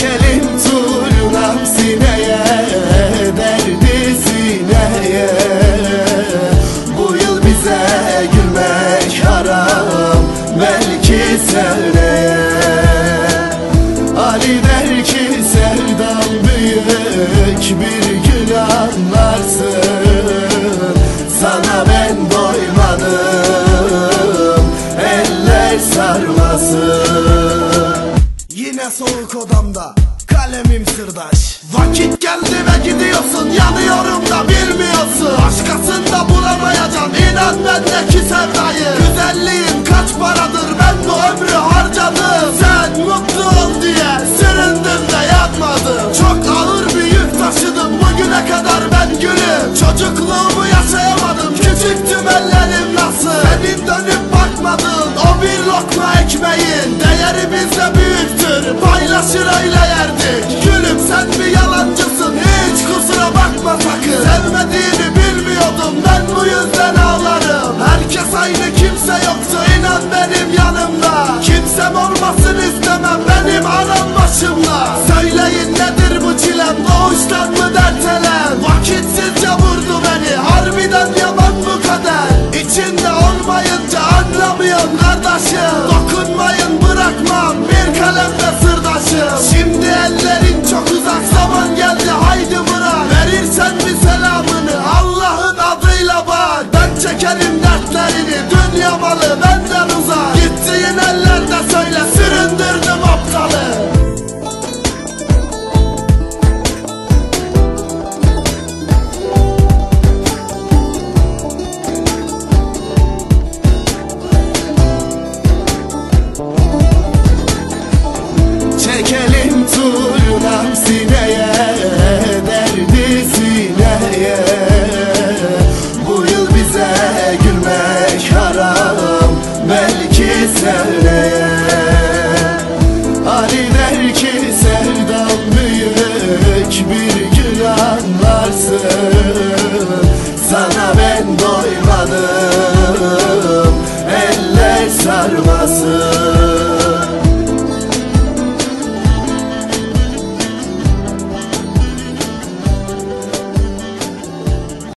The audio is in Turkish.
Can't büyük Bir gün anlarsın? Sana ben doymadım. Eller sarmasın. Yine soğuk odamda kalemim sırdaş. Vakit geldi ve gidiyorsun yanıyorum da bilmiyorsun. Başkasında bulamayacaksın sakın Sevmediğini bilmiyordum. Ben bu yüzden ağlarım. Herkes aynı kimse yoktu inan benim yanımda. Kimsem olmasın istemem benim anam başımda. Söyleyin nedir bu çilem? Doğuştan mı dertelem? Vakitsizce vurdu beni. Harbiden yaman bu kader. İçinde olmayınca anlamıyorum kardeşim